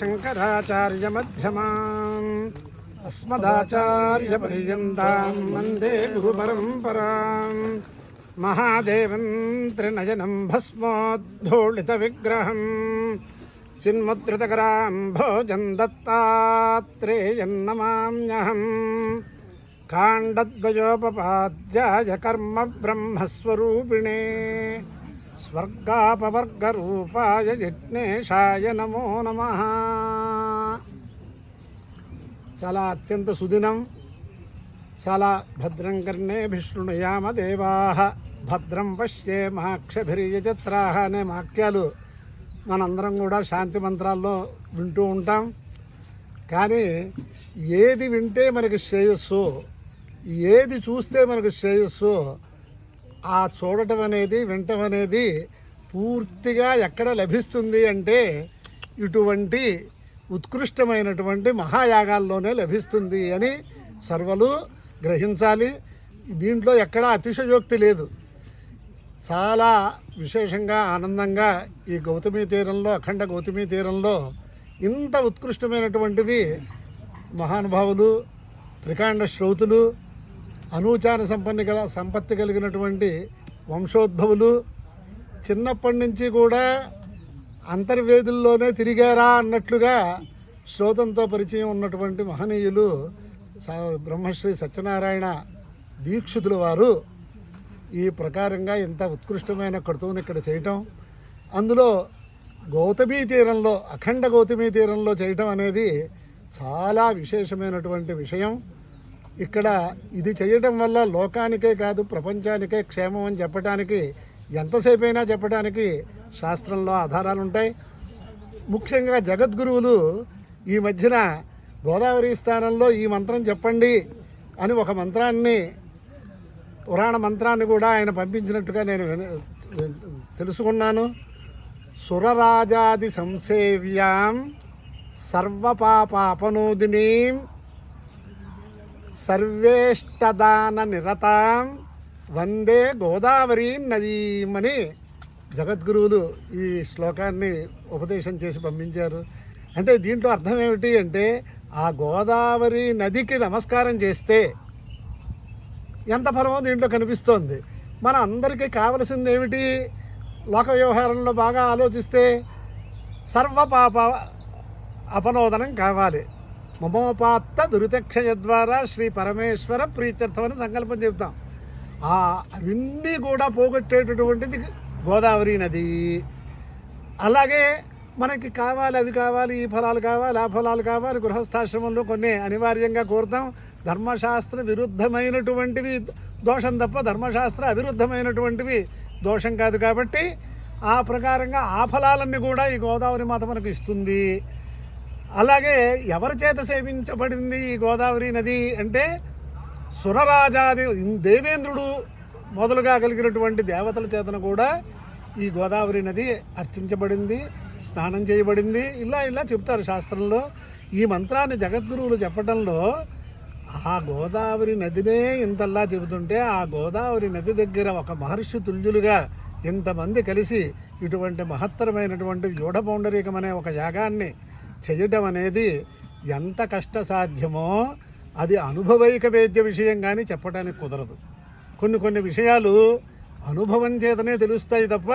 शङ्कराचार्यमध्यमाम् अस्मदाचार्यपर्यन्तां वंदे गुरुपरम्पराम् महादेवं त्रिनयनं भस्मोद्धोळितविग्रहं चिन्मुद्रितकरां भोजं दत्तात्रेयन्नमाम्यहम् काण्डद्वयोपपाद्याय कर्मब्रह्मस्वरूपिणे స్వర్గాపవర్గరూపాయ యజ్ఞేశాయ నమో నమ. చాలా అత్యంత సుదినం చాలా భద్రం కర్ణే భిష్ణుయామ దేవా. భద్రం పశ్యే మాక్షభిర్యజత్రాహ అనే వాక్యాలు మనందరం కూడా శాంతి మంత్రాల్లో వింటూ ఉంటాం. కానీ ఏది వింటే మనకి శ్రేయస్సు ఏది చూస్తే మనకు శ్రేయస్సు ఆ చూడటం అనేది వినటం అనేది పూర్తిగా ఎక్కడ లభిస్తుంది అంటే ఇటువంటి ఉత్కృష్టమైనటువంటి మహాయాగాల్లోనే లభిస్తుంది అని సర్వలు గ్రహించాలి. దీంట్లో ఎక్కడా అతిశయోక్తి లేదు. చాలా విశేషంగా ఆనందంగా ఈ గౌతమి తీరంలో అఖండ గౌతమి తీరంలో ఇంత ఉత్కృష్టమైనటువంటిది మహానుభావులు త్రికాండ శ్రౌతులు అనూచార సంపన్న గల సంపత్తి కలిగినటువంటి వంశోద్భవులు చిన్నప్పటి నుంచి కూడా అంతర్వేదుల్లోనే తిరిగారా అన్నట్లుగా శ్రోతంతో పరిచయం ఉన్నటువంటి మహనీయులు బ్రహ్మశ్రీ సత్యనారాయణ దీక్షితుల వారు ఈ ప్రకారంగా ఇంత ఉత్కృష్టమైన కృతువుని ఇక్కడ చేయటం అందులో గౌతమీ తీరంలో అఖండ గౌతమీ తీరంలో చేయటం అనేది చాలా విశేషమైనటువంటి విషయం. ఇక్కడ ఇది చేయటం వల్ల లోకానికే కాదు ప్రపంచానికే క్షేమం అని చెప్పడానికి ఎంతసేపు అయినా చెప్పడానికి శాస్త్రంలో ఆధారాలు ఉంటాయి ముఖ్యంగా జగద్గురువులు ఈ మధ్యన గోదావరి స్థానంలో ఈ మంత్రం చెప్పండి అని ఒక మంత్రాన్ని పురాణ మంత్రాన్ని కూడా ఆయన పంపించినట్టుగా నేను తెలుసుకున్నాను. సురరాజాది సంసేవ్యాం సర్వపాపాపనోదినీం సర్వేష్టదాన నిరతాం వందే గోదావరి నదీమని జగద్గురువులు ఈ శ్లోకాన్ని ఉపదేశం చేసి పంపించారు. అంటే దీంట్లో అర్థం ఏమిటి అంటే ఆ గోదావరి నదికి నమస్కారం చేస్తే ఎంత ఫలమో దీంట్లో కనిపిస్తోంది. మన అందరికీ కావలసింది ఏమిటి? లోక వ్యవహారంలో బాగా ఆలోచిస్తే సర్వపాప అపనోదనం కావాలి. మమోపాత్త దురితక్షయ ద్వారా శ్రీ పరమేశ్వర ప్రీత్యర్థమని సంకల్పం చెప్తాం ఆ అవన్నీ కూడా పోగొట్టేటటువంటిది గోదావరి నది. అలాగే మనకి కావాలి అవి కావాలి ఈ ఫలాలు కావాలి ఆ ఫలాలు కావాలి గృహస్థాశ్రమంలో కొన్ని అనివార్యంగా కోరుతాం. ధర్మశాస్త్ర విరుద్ధమైనటువంటివి దోషం తప్ప ధర్మశాస్త్ర అవిరుద్ధమైనటువంటివి దోషం కాదు కాబట్టి ఆ ప్రకారంగా ఆ ఫలాలన్నీ కూడా ఈ గోదావరి మాత మనకు ఇస్తుంది. అలాగే ఎవరి చేత సేవించబడింది ఈ గోదావరి నది అంటే సురరాజాది దేవేంద్రుడు మొదలుగా కలిగినటువంటి దేవతల చేతన కూడా ఈ గోదావరి నది అర్చించబడింది స్నానం చేయబడింది. ఇలా ఇలా చెప్తారు శాస్త్రంలో. ఈ మంత్రాన్ని జగద్గురువులు చెప్పడంలో ఆ గోదావరి నదినే ఇంతల్లా చెబుతుంటే ఆ గోదావరి నది దగ్గర ఒక మహర్షి తుల్యులుగా ఇంతమంది కలిసి ఇటువంటి మహత్తరమైనటువంటి వ్యూఢ పౌండరీకం అనే ఒక యాగాన్ని చేయటం అనేది ఎంత కష్టసాధ్యమో అది అనుభవైక వేద్య విషయం కానీ చెప్పడానికి కుదరదు. కొన్ని కొన్ని విషయాలు అనుభవం చేతనే తెలుస్తాయి తప్ప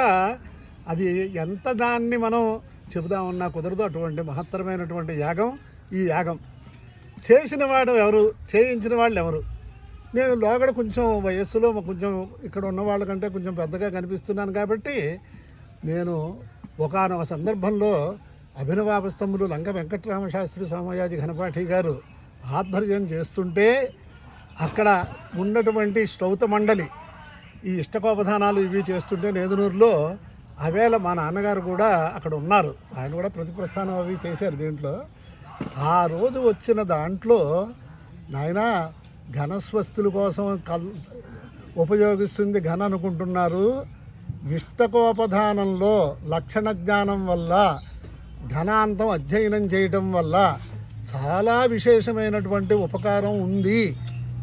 అది ఎంత దాన్ని మనం చెబుదామన్నా కుదరదు. అటువంటి మహత్తరమైనటువంటి యాగం ఈ యాగం. చేసిన వాడు ఎవరు? చేయించిన వాళ్ళు ఎవరు? నేను లోగడ కొంచెం వయస్సులో కొంచెం ఇక్కడ ఉన్న వాళ్ళకంటే కొంచెం పెద్దగా కనిపిస్తున్నాను కాబట్టి నేను ఒకానొక సందర్భంలో అభినవాపస్తములు లంక వెంకటరామ శాస్త్రి సోమయాజి ఘనపాఠి గారు ఆధ్వర్యం చేస్తుంటే అక్కడ ఉన్నటువంటి శ్రౌత మండలి ఈ ఇష్టకోపధానాలు ఇవి చేస్తుంటే నేదునూరులో అవేళ మా నాన్నగారు కూడా అక్కడ ఉన్నారు. ఆయన కూడా ప్రతిప్రస్థానం అవి చేశారు దీంట్లో. ఆ రోజు వచ్చిన దాంట్లో నాయన ఘనస్వస్తుల కోసం కల్ ఉపయోగిస్తుంది ఘన అనుకుంటున్నారు. ఇష్టకోపధానంలో లక్షణ జ్ఞానం వల్ల ఘనాంతం అధ్యయనం చేయటం వల్ల చాలా విశేషమైనటువంటి ఉపకారం ఉంది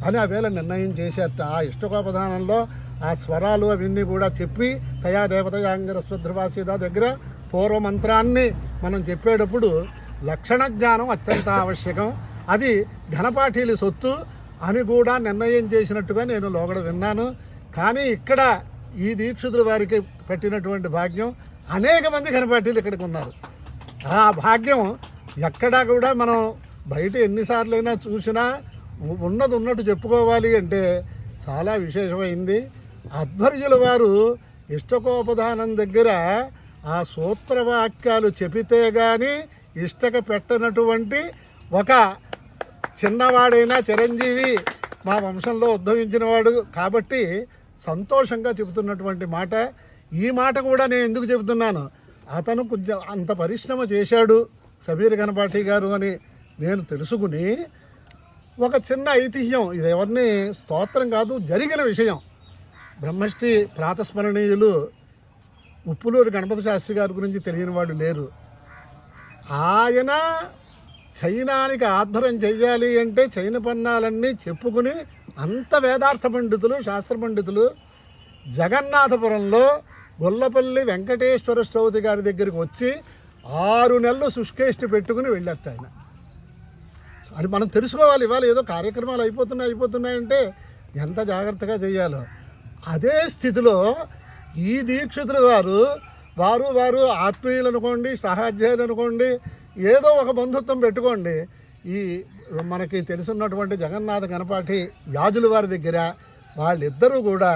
అని ఆవేళ నిర్ణయం చేసేట ఆ ఇష్టకోపధానంలో ఆ స్వరాలు అవన్నీ కూడా చెప్పి తయా దేవతయాంగర స్వధ్రువాసీద దగ్గర పూర్వమంత్రాన్ని మనం చెప్పేటప్పుడు లక్షణ జ్ఞానం అత్యంత ఆవశ్యకం. అది ఘనపాఠీలు సొత్తు అని కూడా నిర్ణయం చేసినట్టుగా నేను లోగడ విన్నాను. కానీ ఇక్కడ ఈ దీక్షితుల వారికి పెట్టినటువంటి భాగ్యం అనేక మంది ఘనపాఠీలు ఇక్కడికి ఉన్నారు. ఆ భాగ్యం ఎక్కడా కూడా మనం బయట ఎన్నిసార్లైనా చూసినా ఉన్నది ఉన్నట్టు చెప్పుకోవాలి అంటే చాలా విశేషమైంది. అధ్వర్యుల వారు ఇష్టకోపదానం దగ్గర ఆ సూత్రవాక్యాలు చెబితే కానీ ఇష్టక పెట్టనటువంటి ఒక చిన్నవాడైనా చిరంజీవి మా వంశంలో ఉద్భవించిన వాడు కాబట్టి సంతోషంగా చెబుతున్నటువంటి మాట. ఈ మాట కూడా నేను ఎందుకు చెబుతున్నాను? అతను కొంచెం అంత పరిశ్రమ చేశాడు సమీర్ గణపాఠి గారు అని నేను తెలుసుకుని ఒక చిన్న ఐతిహ్యం ఇది ఎవరిని స్తోత్రం కాదు జరిగిన విషయం. బ్రహ్మశ్రీ ప్రాతస్మరణీయులు ఉప్పులూరు గణపతి శాస్త్రి గారి గురించి తెలియని వాడు లేరు. ఆయన చైనానికి ఆధ్వర్యం చేయాలి అంటే చైన పన్నాలన్నీ చెప్పుకుని అంత వేదార్థ పండితులు శాస్త్ర పండితులు జగన్నాథపురంలో గొల్లపల్లి వెంకటేశ్వర శ్రౌతి గారి దగ్గరికి వచ్చి ఆరు నెలలు శుష్కేష్టి పెట్టుకుని వెళ్ళొచ్చు ఆయన. అది మనం తెలుసుకోవాలి ఇవాళ ఏదో కార్యక్రమాలు అయిపోతున్నాయి అయిపోతున్నాయంటే ఎంత జాగ్రత్తగా చేయాలో. అదే స్థితిలో ఈ దీక్షితులు వారు వారు వారు ఆత్మీయులు అనుకోండి సహాధ్యాయులు అనుకోండి ఏదో ఒక బంధుత్వం పెట్టుకోండి. ఈ మనకి తెలుసున్నటువంటి జగన్నాథ గణపాఠి వ్యాజుల వారి దగ్గర వాళ్ళిద్దరూ కూడా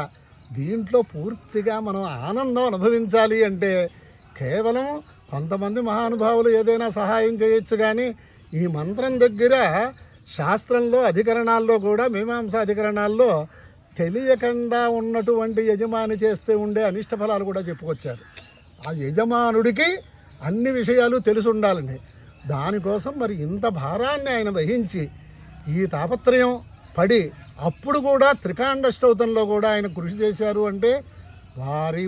దీంట్లో పూర్తిగా మనం ఆనందం అనుభవించాలి అంటే కేవలం కొంతమంది మహానుభావులు ఏదైనా సహాయం చేయొచ్చు కానీ ఈ మంత్రం దగ్గర శాస్త్రంలో అధికరణాల్లో కూడా మీమాంసా అధికరణాల్లో తెలియకుండా ఉన్నటువంటి యజమాని చేస్తే ఉండే అనిష్ట ఫలాలు కూడా చెప్పుకొచ్చారు. ఆ యజమానుడికి అన్ని విషయాలు తెలిసి ఉండాలండి దానికోసం మరి ఇంత భారాన్ని ఆయన వహించి ఈ తాపత్రయం పడి అప్పుడు కూడా త్రికాండ స్తోతంలో కూడా ఆయన కృషి చేశారు అంటే వారి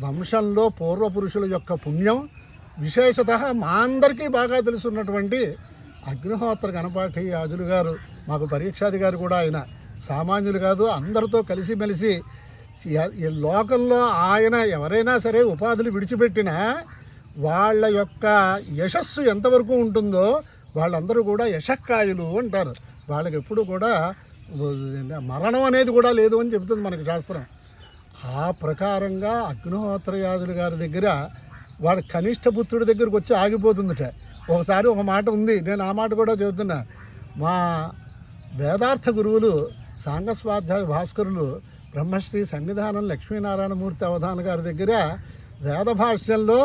వంశంలో పూర్వపురుషుల యొక్క పుణ్యం విశేషత మా అందరికీ బాగా తెలుసున్నటువంటి అగ్నిహోత్ర గణపాఠి యాజులు గారు మాకు పరీక్షాధికారి కూడా ఆయన సామాన్యులు కాదు అందరితో కలిసిమెలిసి ఈ- లోకంలో ఆయన ఎవరైనా సరే ఉపాధులు విడిచిపెట్టినా వాళ్ళ యొక్క యశస్సు ఎంతవరకు ఉంటుందో వాళ్ళందరూ కూడా యశక్కాయులు అంటారు. వాళ్ళకి ఎప్పుడు కూడా మరణం అనేది కూడా లేదు అని చెబుతుంది మనకి శాస్త్రం. ఆ ప్రకారంగా అగ్నిహోత్రయాదులు గారి దగ్గర వాడు కనిష్ట పుత్రుడి దగ్గరికి వచ్చి ఆగిపోతుందట. ఒకసారి ఒక మాట ఉంది నేను ఆ మాట కూడా చెబుతున్నా. మా వేదార్థ గురువులు సాంగస్వాధ్యాయ భాస్కరులు బ్రహ్మశ్రీ సన్నిధానం లక్ష్మీనారాయణమూర్తి అవధాన గారి దగ్గర వేద భాష్యంలో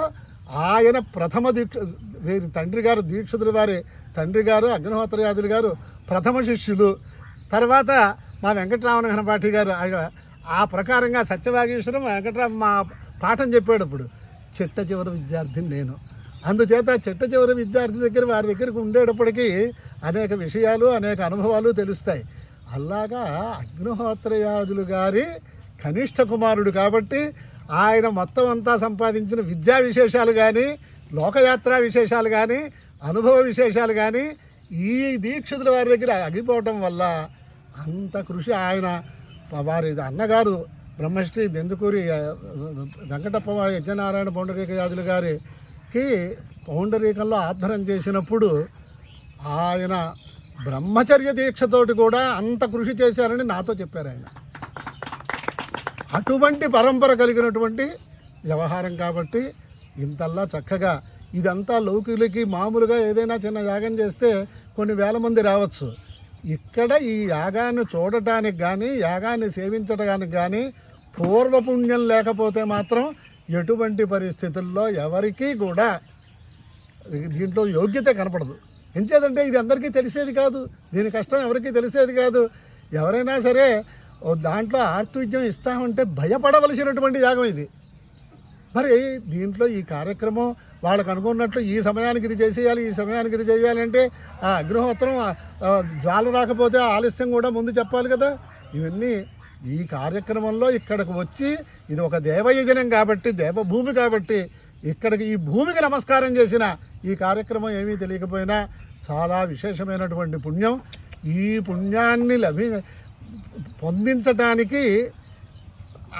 ఆయన ప్రథమ దీక్ష వీరి తండ్రి గారు దీక్షితుల వారి. తండ్రి గారు అగ్నిహోత్రయాదులు గారు ప్రథమ శిష్యులు. తర్వాత మా వెంకటరామణ ఘనపాఠి గారు ఆయన ఆ ప్రకారంగా సత్యవాగేశ్వరం వెంకటరామ మా పాఠం చెప్పేటప్పుడు చిట్ట చివరి విద్యార్థిని నేను. అందుచేత చిట్ట చివరి విద్యార్థి దగ్గర వారి దగ్గరికి ఉండేటప్పటికీ అనేక విషయాలు అనేక అనుభవాలు తెలుస్తాయి. అలాగా అగ్నిహోత్రయాదులు గారి కనిష్ట కుమారుడు కాబట్టి ఆయన మొత్తం అంతా సంపాదించిన విద్యా విశేషాలు కానీ లోకయాత్రా విశేషాలు కానీ అనుభవ విశేషాలు కానీ ఈ దీక్షితుల వారి దగ్గర అగిపోవటం వల్ల అంత కృషి ఆయన వారి అన్నగారు బ్రహ్మశ్రీ దెందుకూరి వెంకటప్ప యజ్ఞనారాయణ పౌండరీక యాదులు గారికి పౌండరీకంలో ఆధ్వరం చేసినప్పుడు ఆయన బ్రహ్మచర్య దీక్షతోటి కూడా అంత కృషి చేశారని నాతో చెప్పారు ఆయన. అటువంటి పరంపర కలిగినటువంటి వ్యవహారం కాబట్టి ఇంతల్లా చక్కగా ఇదంతా లౌకికులకి మామూలుగా ఏదైనా చిన్న యాగం చేస్తే కొన్ని వేల మంది రావచ్చు. ఇక్కడ ఈ యాగాన్ని చూడటానికి కానీ యాగాన్ని సేవించడానికి కానీ పూర్వపుణ్యం లేకపోతే మాత్రం ఎటువంటి పరిస్థితుల్లో ఎవరికీ కూడా దీంట్లో యోగ్యత కనపడదు. ఎంచేదంటే ఇది అందరికీ తెలిసేది కాదు. దీని కష్టం ఎవరికీ తెలిసేది కాదు. ఎవరైనా సరే దాంట్లో ఆర్తివిద్యం ఇస్తామంటే భయపడవలసినటువంటి యాగం ఇది. మరి దీంట్లో ఈ కార్యక్రమం వాళ్ళకు అనుకున్నట్లు ఈ సమయానికి ఇది చేసేయాలి ఈ సమయానికి ఇది చేయాలంటే ఆ అగ్నిహోత్రం జ్వాల రాకపోతే ఆలస్యం కూడా ముందు చెప్పాలి కదా. ఇవన్నీ ఈ కార్యక్రమంలో ఇక్కడికి వచ్చి ఇది ఒక దేవయజనం కాబట్టి దేవభూమి కాబట్టి ఇక్కడికి ఈ భూమికి నమస్కారం చేసిన ఈ కార్యక్రమం ఏమీ తెలియకపోయినా చాలా విశేషమైనటువంటి పుణ్యం. ఈ పుణ్యాన్ని లభి పొందించటానికి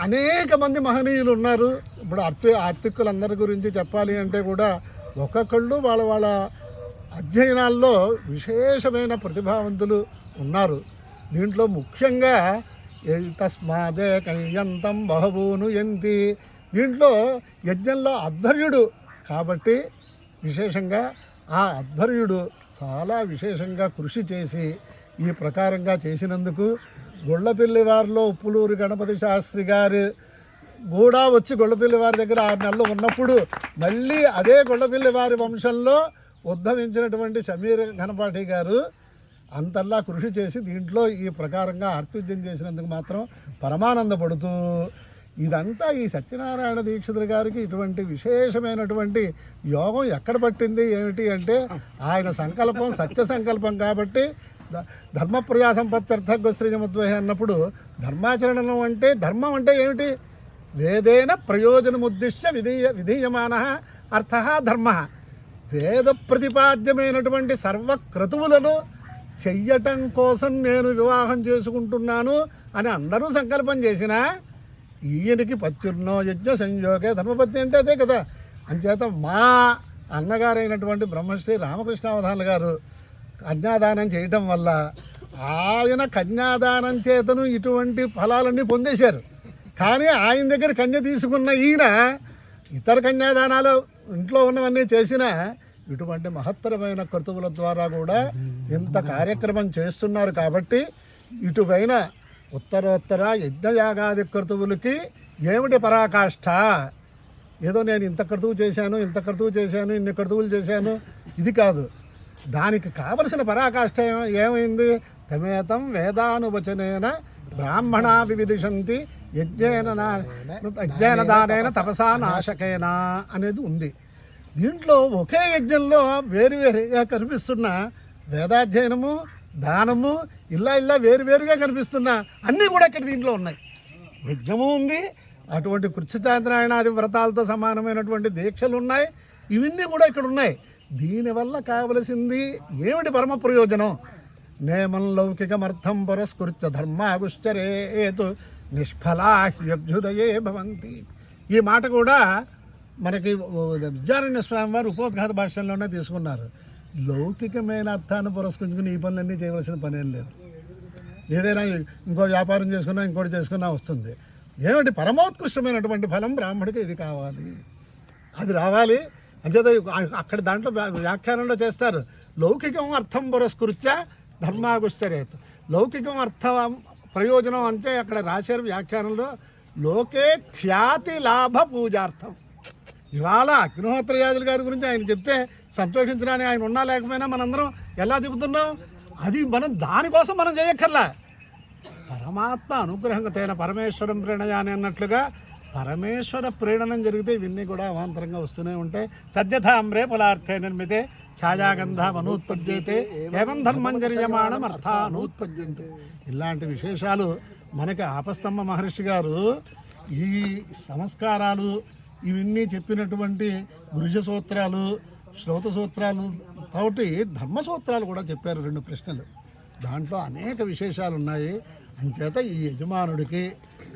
అనేక మంది మహనీయులు ఉన్నారు. ఇప్పుడు ఆర్తి ఆర్థికులందరి గురించి చెప్పాలి అంటే కూడా ఒక్కొక్కళ్ళు వాళ్ళ వాళ్ళ అధ్యయనాల్లో విశేషమైన ప్రతిభావంతులు ఉన్నారు. దీంట్లో ముఖ్యంగా తస్మాదే కయ్యంతం బహువును ఎంతి దీంట్లో యజ్ఞంలో అధ్వర్యుడు కాబట్టి విశేషంగా ఆ అధ్వర్యుడు చాలా విశేషంగా కృషి చేసి ఈ ప్రకారంగా చేసినందుకు గుళ్ళపిల్లి వారిలో ఉప్పులూరు గణపతి శాస్త్రి గారు కూడా వచ్చి గొళ్ళపిల్లి వారి దగ్గర ఆరు నెలలు ఉన్నప్పుడు మళ్ళీ అదే గొళ్ళపిల్లి వారి వంశంలో ఉద్భవించినటువంటి సమీర్ ఘనపాఠి గారు అంతల్లా కృషి చేసి దీంట్లో ఈ ప్రకారంగా ఆర్తిద్యం చేసినందుకు మాత్రం పరమానందపడుతూ ఇదంతా ఈ సత్యనారాయణ దీక్షితులు గారికి ఇటువంటి విశేషమైనటువంటి యోగం ఎక్కడ పట్టింది? ఏమిటి అంటే ఆయన సంకల్పం సత్య సంకల్పం కాబట్టి ధర్మ ధర్మప్రజా సంపత్ర్థ అన్నప్పుడు ధర్మాచరణం అంటే ధర్మం అంటే ఏమిటి? వేదేన ప్రయోజనముద్దిశ్య విధీయ విధీయమాన అర్థ ధర్మ. వేద ప్రతిపాద్యమైనటువంటి సర్వక్రతువులను చెయ్యటం కోసం నేను వివాహం చేసుకుంటున్నాను అని అందరూ సంకల్పం చేసినా ఈయనకి పత్యుర్నో యజ్ఞ సంయోగే ధర్మపత్ని అంటే అదే కదా. అంచేత మా అన్నగారైనటువంటి బ్రహ్మశ్రీ రామకృష్ణావధానులు గారు కన్యాదానం చేయటం వల్ల ఆయన కన్యాదానం చేతను ఇటువంటి ఫలాలన్నీ పొందేశారు. కానీ ఆయన దగ్గర కన్య తీసుకున్న ఈయన ఇతర కన్యాదానాలు ఇంట్లో ఉన్నవన్నీ చేసిన ఇటువంటి మహత్తరమైన కృతువుల ద్వారా కూడా ఇంత కార్యక్రమం చేస్తున్నారు కాబట్టి ఇటుపైన ఉత్తరోత్తర యజ్ఞయాగాది క్రతువులకి ఏమిటి పరాకాష్ఠ ఏదో నేను ఇంత క్రతువు చేశాను ఇంత క్రతువు చేశాను ఇన్ని క్రతువులు చేశాను. ఇది కాదు. దానికి కావలసిన పరాకాష్ఠ ఏమైంది? తమేతం వేదానువచనేన బ్రాహ్మణ వివిధిషంతి యజ్ఞేన యజ్ఞేన దానేన తపసా నాశకేనా అనేది ఉంది. దీంట్లో ఒకే యజ్ఞంలో వేరువేరుగా కనిపిస్తున్న వేదాధ్యయనము దానము ఇలా ఇలా వేరువేరుగా కనిపిస్తున్న అన్నీ కూడా ఇక్కడ దీంట్లో ఉన్నాయి. యజ్ఞము ఉంది అటువంటి కృత్యచాంద్రాయణాది వ్రతాలతో సమానమైనటువంటి దీక్షలు ఉన్నాయి ఇవన్నీ కూడా ఇక్కడ ఉన్నాయి. దీనివల్ల కావలసింది ఏమిటి పరమ ప్రయోజనం? నేమం లౌకికమర్థం పురస్కృత్య ధర్మాగుశ్చరేతు నిష్ఫలాహ్యభ్యుదయే భవంతి. ఈ మాట కూడా మనకి విద్యారణ్య స్వామి వారు ఉపోద్ఘాత భాషల్లోనే తీసుకున్నారు. లౌకికమైన అర్థాన్ని పురస్కరించుకుని ఈ పనులన్నీ చేయవలసిన పనేం లేదు. ఏదైనా ఇంకో వ్యాపారం చేసుకున్నా ఇంకోటి చేసుకున్నా వస్తుంది. ఏమిటి పరమోత్కృష్టమైనటువంటి ఫలం బ్రాహ్మడికి ఇది కావాలి. అది రావాలి. అంచేత అక్కడ దాంట్లో వ్యాఖ్యానంలో చేస్తారు లౌకికం అర్థం పురస్కృత్య ధర్మాగుశ్చరేత్ లౌకికం అర్థం ప్రయోజనం అంటే అక్కడ రాశారు వ్యాఖ్యానంలో లోకే ఖ్యాతి లాభ పూజార్థం. ఇవాళ అగ్నిహోత్రయాదుల గారి గురించి ఆయన చెప్తే సంతోషించడానికి ఆయన ఉన్నా లేకపోయినా మనందరం ఎలా చెబుతున్నాం? అది మనం దానికోసం మనం చేయక్కర్లా. పరమాత్మ అనుగ్రహంగా తేన పరమేశ్వరం ప్రణయాన్ని అన్నట్లుగా పరమేశ్వర ప్రేరణం జరిగితే ఇవన్నీ కూడా అవాంతరంగా వస్తూనే ఉంటాయి. తద్యథామ్రే ఫలార్థే నిర్మితే ఛాయాగంధం అనూత్పద్యతే ఏవం ధర్మంజర్యమాణం అర్థానూత్పద్యంతే. ఇలాంటి విశేషాలు మనకి ఆపస్తంభ మహర్షి గారు ఈ సంస్కారాలు ఇవన్నీ చెప్పినటువంటి గురుజ సూత్రాలు శ్రౌత సూత్రాలు తోటి ధర్మ సూత్రాలు కూడా చెప్పారు రెండు ప్రశ్నలు. దాంట్లో అనేక విశేషాలు ఉన్నాయి అంచేత ఈ యజమానుడికి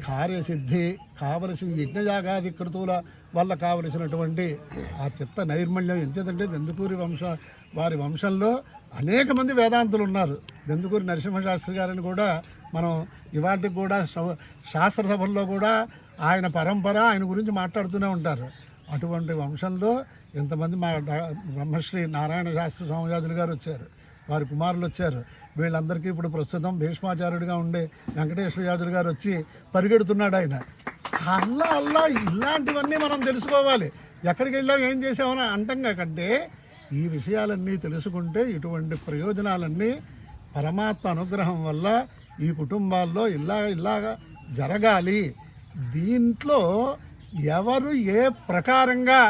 కార్యసిద్ధి కావలసిన యజ్ఞయాగాది కృతువుల వల్ల కావలసినటువంటి ఆ చిత్త నైర్మల్యం ఎంచేదంటే దెందుకూరి వంశ వారి వంశంలో అనేక మంది వేదాంతులు ఉన్నారు దెందుకూరి నరసింహశాస్త్రి గారిని కూడా మనం ఇవాటికి కూడా శాస్త్ర శాస్త్రసభల్లో కూడా ఆయన పరంపర ఆయన గురించి మాట్లాడుతూనే ఉంటారు. అటువంటి వంశంలో ఇంతమంది మా బ్రహ్మశ్రీ నారాయణ శాస్త్రి స్వామిజాతులు గారు వచ్చారు. వారి కుమారులు వచ్చారు. వీళ్ళందరికీ ఇప్పుడు ప్రస్తుతం భీష్మాచార్యుడిగా ఉండే వెంకటేశ్వర యాదులు గారు వచ్చి పరిగెడుతున్నాడు ఆయన. అల్లా అల్లా ఇలాంటివన్నీ మనం తెలుసుకోవాలి. ఎక్కడికి వెళ్ళాం ఏం చేసామని అంటంగా కంటే ఈ విషయాలన్నీ తెలుసుకుంటే ఇటువంటి ప్రయోజనాలన్నీ పరమాత్మ అనుగ్రహం వల్ల ఈ కుటుంబాల్లో ఇలా ఇలాగా జరగాలి. దీంట్లో ఎవరు ఏ ప్రకారంగా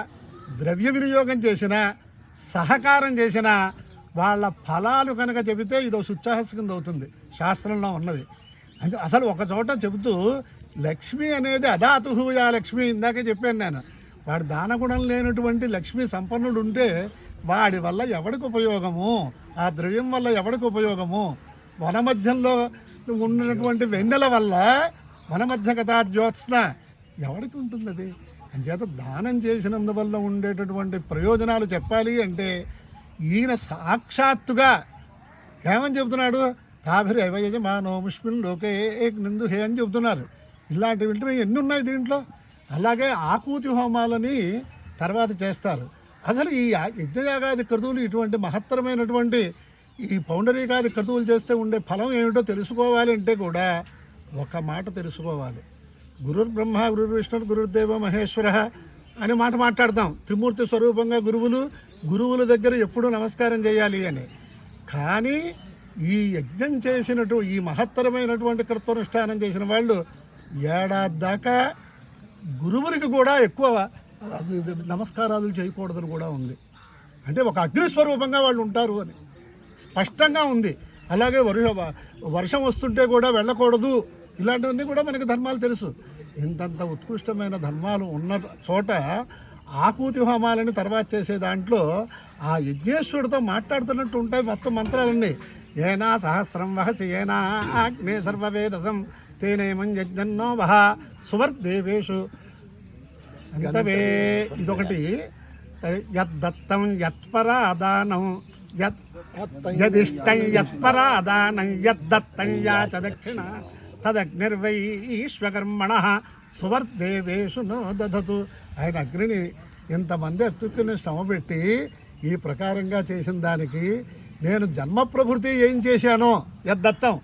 ద్రవ్య వినియోగం చేసినా సహకారం చేసినా వాళ్ళ ఫలాలు కనుక చెబితే ఇదో సుచ్చాహస్ కింద అవుతుంది. శాస్త్రంలో ఉన్నది. అంటే అసలు ఒక చోట చెబుతూ లక్ష్మి అనేది అదాతుహుయా లక్ష్మి ఇందాకే చెప్పాను నేను. వాడు దానగుణం లేనటువంటి లక్ష్మి సంపన్నుడు ఉంటే వాడి వల్ల ఎవడికి ఉపయోగము? ఆ ద్రవ్యం వల్ల ఎవడికి ఉపయోగము? వన మధ్యంలో ఉన్నటువంటి వెన్నెల వల్ల వన మధ్య కథా జ్యోత్స్న ఎవడికి ఉంటుంది అది అంచేత దానం చేసినందువల్ల ఉండేటటువంటి ప్రయోజనాలు చెప్పాలి అంటే ఈయన సాక్షాత్తుగా ఏమని చెబుతున్నాడు? తాభిరి యజమానో ముష్మిన్ లోకే నిందు హే అని చెబుతున్నారు. ఇలాంటివి వింటే ఎన్ని ఉన్నాయి దీంట్లో? అలాగే ఆకూతి హోమాలని తర్వాత చేస్తారు. అసలు ఈ యజ్ఞయాగాది క్రతువులు ఇటువంటి మహత్తరమైనటువంటి ఈ పౌండరీకాది క్రతువులు చేస్తే ఉండే ఫలం ఏమిటో తెలుసుకోవాలి అంటే కూడా ఒక మాట తెలుసుకోవాలి. గురుర్ బ్రహ్మ గురుర్ విష్ణు గురుర్దేవ మహేశ్వర అనే మాట మాట్లాడతాం. త్రిమూర్తి స్వరూపంగా గురువులు గురువుల దగ్గర ఎప్పుడూ నమస్కారం చేయాలి అని. కానీ ఈ యజ్ఞం చేసినట్టు ఈ మహత్తరమైనటువంటి కృత్వనుష్ఠానం చేసిన వాళ్ళు ఏడాది దాకా గురువులకి కూడా ఎక్కువ నమస్కారాలు చేయకూడదని కూడా ఉంది. అంటే ఒక అగ్నిస్వరూపంగా వాళ్ళు ఉంటారు అని. స్పష్టంగా ఉంది. అలాగే వర్ష వర్షం వస్తుంటే కూడా వెళ్ళకూడదు. ఇలాంటివన్నీ కూడా మనకి ధర్మాలు తెలుసు. ఇంతంత ఉత్కృష్టమైన ధర్మాలు ఉన్న చోట ఆకూతి హోమాలని తర్వాత చేసే దాంట్లో ఆ యజ్ఞేశ్వరుడితో మాట్లాడుతున్నట్టు ఉంటాయి మొత్తం మంత్రాలన్నీ. ఏనా సహస్రం వహసి ఏనా అగ్నే సర్వవేదసం తేనేమం యజ్ఞన్నో వహ సువర్దేవేషు. అంతవే. ఇదొకటి. యద్దత్తం యత్పరాదానం యత్ యదిష్టం యత్పరాదానం యద్దత్తం యాచ దక్షిణ తదగ్నిర్వై ఈశ్వకర్మణ సువర్దేవేషు నో దధతు. ఆయన అగ్నిని ఇంతమంది ఎత్తుకుని శ్రమ పెట్టి ఈ ప్రకారంగా చేసిన దానికి నేను జన్మ ప్రభృతి ఏం చేశానో యద్దత్తం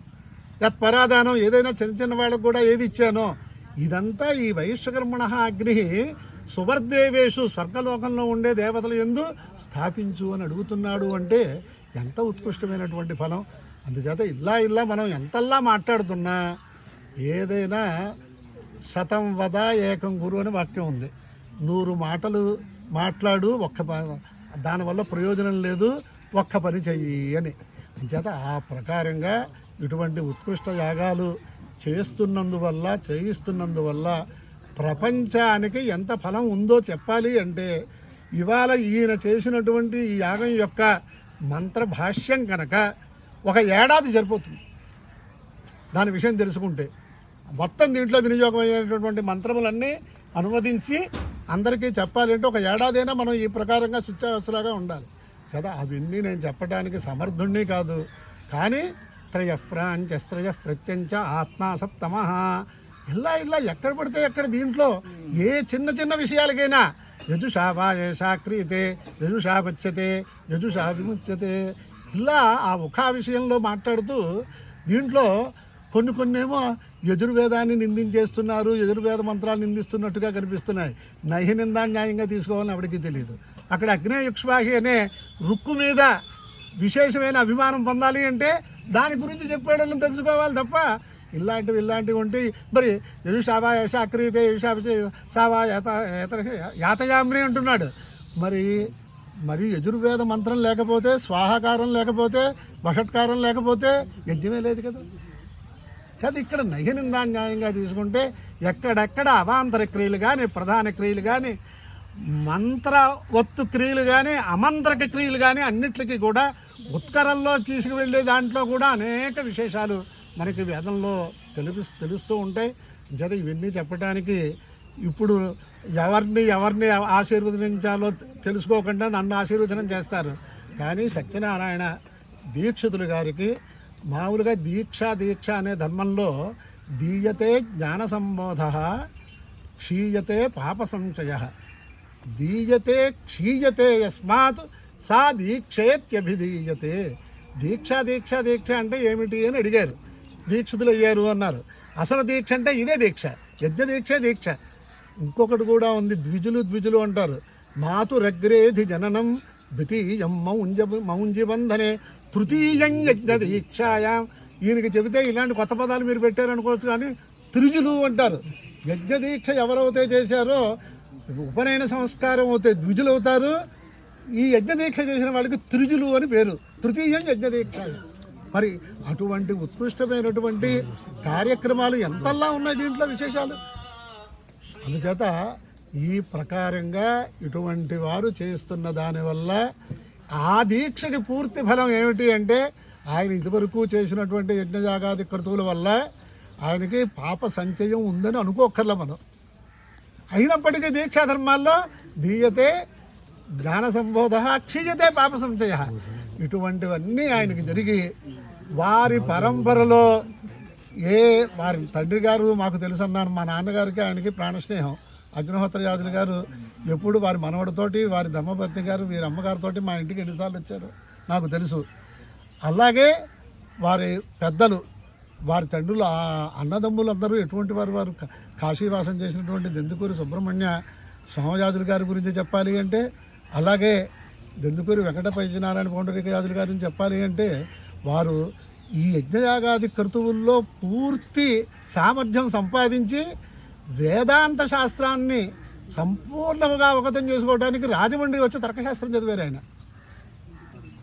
యత్పరాధానం ఏదైనా చిన్న చిన్న వాళ్ళకు కూడా ఏది ఇచ్చానో ఇదంతా ఈ వైశ్వకర్మణ అగ్ని సువర్దేవేషు స్వర్గలోకంలో ఉండే దేవతల ఎందు స్థాపించు అని అడుగుతున్నాడు అంటే ఎంత ఉత్కృష్టమైనటువంటి ఫలం. అందుచేత ఇలా ఇలా మనం ఎంతల్లా మాట్లాడుతున్నా ఏదైనా శతం వద ఏకం గురు అని వాక్యం ఉంది. నూరు మాటలు మాట్లాడు ఒక్క దానివల్ల ప్రయోజనం లేదు ఒక్క పని చెయ్యి అని. అంచేత ఆ ప్రకారంగా ఇటువంటి ఉత్కృష్ట యాగాలు చేస్తున్నందువల్ల చేయిస్తున్నందువల్ల ప్రపంచానికి ఎంత ఫలం ఉందో చెప్పాలి అంటే ఇవాళ ఈయన చేసినటువంటి ఈ యాగం యొక్క మంత్ర భాష్యం కనుక ఒక ఏడాది సరిపోతుంది. దాని విషయం తెలుసుకుంటే మొత్తం దీంట్లో వినియోగమయ్యేటటువంటి మంత్రములన్నీ అనువదించి అందరికీ చెప్పాలంటే ఒక ఏడాదైనా మనం ఈ ప్రకారంగా శుత్యావస్థలాగా ఉండాలి. కదా? అవన్నీ నేను చెప్పడానికి సమర్థుణ్ణి కాదు. కానీ త్రయఫ్రాంచస్త్రయ ప్రత్యంచ ఆత్మా సప్తమ. ఇలా ఇలా ఎక్కడ పడితే ఎక్కడ దీంట్లో ఏ చిన్న చిన్న విషయాలకైనా యజుషా వా ఏషా క్రియతే యజుషా పచ్యతే యజుషా విముచ్యతే ఇలా ఆ ముఖా విషయంలో మాట్లాడుతూ దీంట్లో కొన్ని కొన్ని ఏమో యజుర్వేదాన్ని నిందించేస్తున్నారు యజుర్వేద మంత్రాలు నిందిస్తున్నట్టుగా కనిపిస్తున్నాయి. నహి నిందా న్యాయంగా తీసుకోవాలని ఎవరికి తెలియదు అక్కడ అగ్నేయుక్ష్వాహి అనే రుక్కు మీద విశేషమైన అభిమానం పొందాలి అంటే దాని గురించి చెప్పాడని తెలుసుకోవాలి తప్ప ఇలాంటివి ఇలాంటివి ఉంటే మరి యజుషాభా యశ అక్రీతే యజుషా సావా యాత యాత- అంటున్నాడు. మరి మరి యజుర్వేద మంత్రం లేకపోతే స్వాహాకారం లేకపోతే వషట్కారం లేకపోతే యజ్ఞమే లేదు కదా. చది ఇక్కడ నయనిందా న్యాయంగా తీసుకుంటే ఎక్కడెక్కడ అవాంతర క్రియలు కానీ ప్రధాన క్రియలు కానీ మంత్ర ఒత్తు క్రియలు కానీ అమంత్రక క్రియలు కానీ అన్నిటికీ కూడా ఉత్కరంలో తీసుకువెళ్ళే దాంట్లో కూడా అనేక విశేషాలు మనకి వేదంలో తెలుపు తెలుస్తూ ఉంటాయి. జత ఇవన్నీ చెప్పడానికి ఇప్పుడు ఎవరిని ఎవరిని ఆశీర్వదించాలో తెలుసుకోకుండా నన్ను ఆశీర్వచనం చేస్తారు. కానీ సత్యనారాయణ దీక్షితులు గారికి మామూలుగా దీక్ష దీక్ష అనే ధర్మంలో దీయతే జ్ఞాన సంబోధ క్షీయతే పాప సంచయ దీయతే క్షీయతే యస్మాత్ సా దీక్షేత్యభిధీయతే. దీక్ష దీక్ష దీక్ష అంటే ఏమిటి అని అడిగారు. దీక్షితులు అయ్యారు అన్నారు. అసలు దీక్ష అంటే ఇదే దీక్ష. యజ్ఞ దీక్ష దీక్ష. ఇంకొకటి కూడా ఉంది. ద్విజులు ద్విజులు అంటారు. మాతురగ్రేధి జననం ద్వితీయం మౌంజ మౌంజిబంధనే తృతీయం యజ్ఞ దీక్షాయాం. ఈయనకి చెబితే ఇలాంటి కొత్త పదాలు మీరు పెట్టారనుకోవచ్చు కానీ త్రిజులు అంటారు. యజ్ఞదీక్ష ఎవరైతే చేశారో ఉపనయన సంస్కారం అవుతే ద్విజులు అవుతారు. ఈ యజ్ఞదీక్ష చేసిన వాళ్ళకి త్రిజులు అని పేరు. తృతీయం యజ్ఞదీక్ష మరి అటువంటి ఉత్కృష్టమైనటువంటి కార్యక్రమాలు ఎంతల్లా ఉన్నాయి దీంట్లో విశేషాలు? అందుచేత ఈ ప్రకారంగా ఇటువంటి వారు చేస్తున్న దానివల్ల ఆ దీక్షకి పూర్తి ఫలం ఏమిటి అంటే ఆయన ఇదివరకు చేసినటువంటి యజ్ఞజాగాది క్రతువుల వల్ల ఆయనకి పాప సంచయం ఉందని అనుకోకర్ల మనం. అయినప్పటికీ దీక్షా ధర్మాల్లో దీయతే జ్ఞాన సంబోధ క్షీయతే పాప సంచయ. ఇటువంటివన్నీ ఆయనకి జరిగి వారి పరంపరలో ఏ వారి తండ్రి గారు మాకు తెలుసు అన్నారు మా నాన్నగారికి ఆయనకి ప్రాణస్నేహం. అగ్నిహోత్ర యాజులు గారు ఎప్పుడు వారి మనవడితోటి వారి ధర్మపత్ని గారు వీరి అమ్మగారితోటి మా ఇంటికి ఎన్నిసార్లు వచ్చారు? నాకు తెలుసు. అలాగే వారి పెద్దలు వారి తండ్రులు ఆ అన్నదమ్ములందరూ ఎటువంటి వారు? వారు కాశీవాసం చేసినటువంటి దెందుకూరి సుబ్రహ్మణ్య సోమయాజులు గారి గురించి చెప్పాలి అంటే అలాగే దెందుకూరి వెంకట పైద్యనారాయణ పౌండరిక యాజులు గారిని చెప్పాలి అంటే వారు ఈ యజ్ఞయాగాది క్రతువుల్లో పూర్తి సామర్థ్యం సంపాదించి వేదాంత శాస్త్రాన్ని సంపూర్ణంగా అవగతం చేసుకోవడానికి రాజమండ్రి వచ్చి తర్కశాస్త్రం చదివారు ఆయన.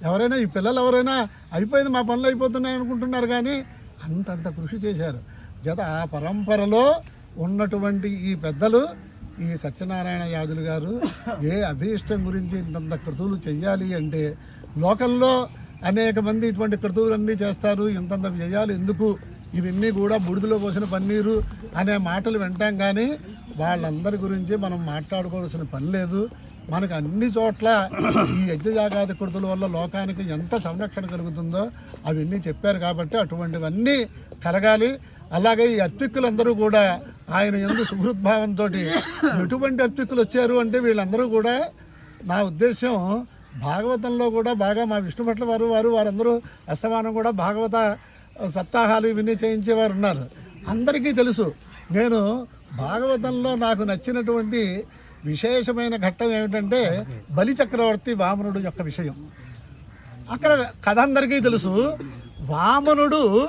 ఎవరైనా ఈ పిల్లలు ఎవరైనా అయిపోయింది మా పనులు అయిపోతున్నాయి అనుకుంటున్నారు కానీ అంతంత కృషి చేశారు. జత ఆ పరంపరలో ఉన్నటువంటి ఈ పెద్దలు ఈ సత్యనారాయణ యాదులు గారు ఏ అభీష్టం గురించి ఇంతంత క్రతువులు చెయ్యాలి అంటే లోకల్లో అనేక మంది ఇటువంటి క్రతువులన్నీ చేస్తారు ఇంతంత చేయాలి ఎందుకు? ఇవన్నీ కూడా బుడిదలో పోసిన పన్నీరు అనే మాటలు వింటాం కానీ వాళ్ళందరి గురించి మనం మాట్లాడుకోవాల్సిన పని లేదు. మనకు అన్ని చోట్ల ఈ యజ్ఞజాగాది కృతుల వల్ల లోకానికి ఎంత సంరక్షణ కలుగుతుందో అవన్నీ చెప్పారు కాబట్టి అటువంటివన్నీ కలగాలి. అలాగే ఈ అర్పిక్కులందరూ కూడా ఆయన ఎందు సుహృద్భావంతో ఎటువంటి అర్పిక్కులు వచ్చారు అంటే వీళ్ళందరూ కూడా నా ఉద్దేశం భాగవతంలో కూడా బాగా మా విష్ణుభట్ల వారు వారు వారందరూ అస్తమానం కూడా భాగవత సప్తాహాలు ఇవన్నీ చేయించేవారు ఉన్నారు. అందరికీ తెలుసు. నేను భాగవతంలో నాకు నచ్చినటువంటి విశేషమైన ఘట్టం ఏమిటంటే బలి చక్రవర్తి వామనుడు యొక్క విషయం. అక్కడ కథ అందరికీ తెలుసు. వామనుడు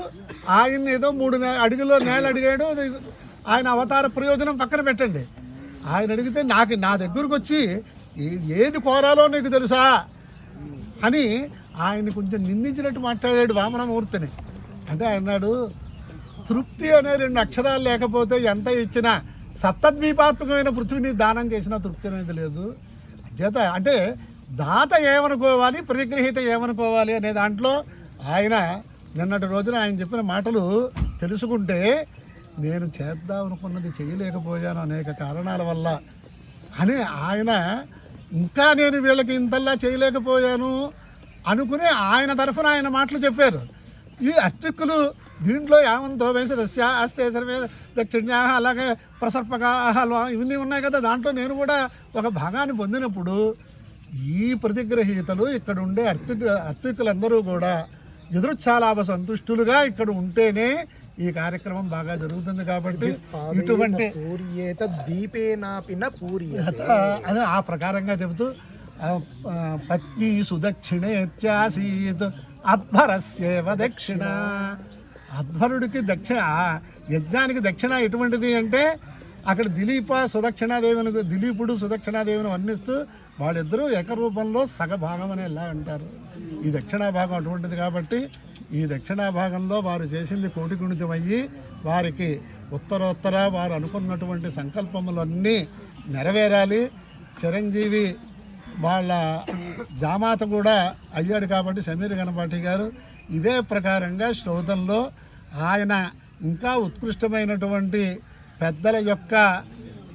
ఆయన ఏదో మూడు అడుగులో నేల అడిగాడు. ఆయన అవతార ప్రయోజనం పక్కన పెట్టండి. ఆయన అడిగితే నాకు నా దగ్గరకు వచ్చి ఏది కోరాలో నీకు తెలుసా? అని ఆయన కొంచెం నిందించినట్టు మాట్లాడాడు వామనమూర్తిని. అంటే అన్నాడు తృప్తి అనే రెండు అక్షరాలు లేకపోతే ఎంత ఇచ్చినా సప్తద్వీపాత్మకమైన పృథ్వీని దానం చేసినా తృప్తి అనేది లేదు. చేత అంటే దాత ఏమనుకోవాలి ప్రతిగ్రహీత ఏమనుకోవాలి అనే దాంట్లో ఆయన నిన్నటి రోజున ఆయన చెప్పిన మాటలు తెలుసుకుంటే నేను చేద్దాం అనుకున్నది చేయలేకపోయాను అనేక కారణాల వల్ల. అని ఆయన ఇంకా నేను వీళ్ళకి ఇంతలా చేయలేకపోయాను అనుకుని ఆయన తరఫున ఆయన మాటలు చెప్పారు. ఈ అర్తిక్కులు దీంట్లో యావంతో వేసదస్య అస్తే సర్వే దక్షిణ్యా అలాగే ప్రసర్పగా ఇవన్నీ ఉన్నాయి కదా. దాంట్లో నేను కూడా ఒక భాగాన్ని పొందినప్పుడు ఈ ప్రతిగ్రహీతలు ఇక్కడ ఉండే అర్తిక అర్తికులందరూ కూడా ఎదురుచ్చాలాభ సంతుష్టులుగా ఇక్కడ ఉంటేనే ఈ కార్యక్రమం బాగా జరుగుతుంది కాబట్టి ఇటువంటి పూర్యేత ద్వీపేనాపి న పూర్యతే. అని ఆ ప్రకారంగా చెబుతూ పత్ని సుదక్షిణేత్యాసీత్. అధ్వరస్యేవ దక్షిణ. అధ్వరుడికి దక్షిణ యజ్ఞానికి దక్షిణ ఎటువంటిది అంటే అక్కడ దిలీప సుదక్షిణాదేవిని దిలీపుడు సుదక్షిణాదేవిని వర్ణిస్తూ వాళ్ళిద్దరూ ఏకరూపంలో సగభాగం అని ఎలా అంటారు. ఈ దక్షిణా భాగం అటువంటిది కాబట్టి ఈ దక్షిణా భాగంలో వారు చేసింది కోటిగుణితమయ్యి వారికి ఉత్తరోత్తర వారు అనుకున్నటువంటి సంకల్పములన్నీ నెరవేరాలి. చిరంజీవి వాళ్ళ జామాత కూడా అయ్యాడు కాబట్టి సమీర్ గణపాటి గారు ఇదే ప్రకారంగా శ్రోతంలో ఆయన ఇంకా ఉత్కృష్టమైనటువంటి పెద్దల యొక్క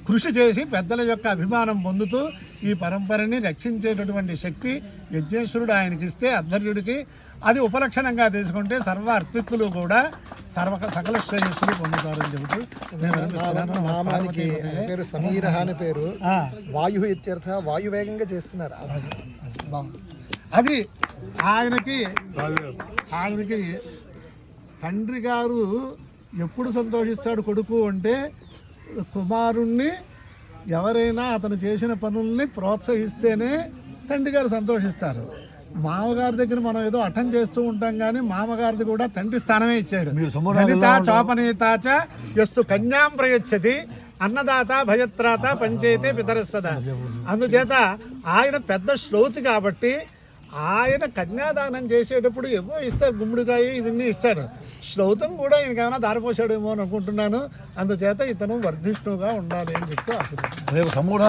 కృషి చేసి పెద్దల యొక్క అభిమానం పొందుతూ ఈ పరంపరని రక్షించేటటువంటి శక్తి యజ్ఞేశ్వరుడు ఆయనకి ఇస్తే అధ్వర్యుడికి అది ఉపలక్షణంగా తీసుకుంటే సర్వ అర్పిక్కులు కూడా సర్వ సకల శ్రేయస్సులు పొందుతారని చెబుతూ. నామానికి పేరు సమీర అని పేరు. వాయు ఇత్యర్థ వాయువేగంగా చేస్తున్నారు. అది అది. బాగుంది. అది ఆయనకి ఆయనకి తండ్రి గారు ఎప్పుడు సంతోషిస్తాడు కొడుకు అంటే కుమారుణ్ణి ఎవరైనా అతను చేసిన పనుల్ని ప్రోత్సహిస్తేనే తండ్రి గారు సంతోషిస్తారు. మామగారి దగ్గర మనం ఏదో అటం చేస్తూ ఉంటాం కానీ మామగారిది కూడా తండ్రి స్థానమే ఇచ్చాడు. గణిత చోపనీతాచ ఎస్తు కన్యాం ప్రయచ్చతి అన్నదాత భయత్రాత పంచైతే పితరస్సద అందుచేత ఆయన పెద్ద శ్రోతి కాబట్టి ఆయన కన్యాదానం చేసేటప్పుడు ఏవో ఇస్తారు గుమ్మడికాయ ఇవన్నీ ఇస్తాడు. శ్రౌతం కూడా ఈయనకి ఏమైనా దారిపోసాడేమో అని అనుకుంటున్నాను. అందుచేత ఇతను వర్ధిష్ణుగా ఉండాలి అని చెప్తూ సమూఢ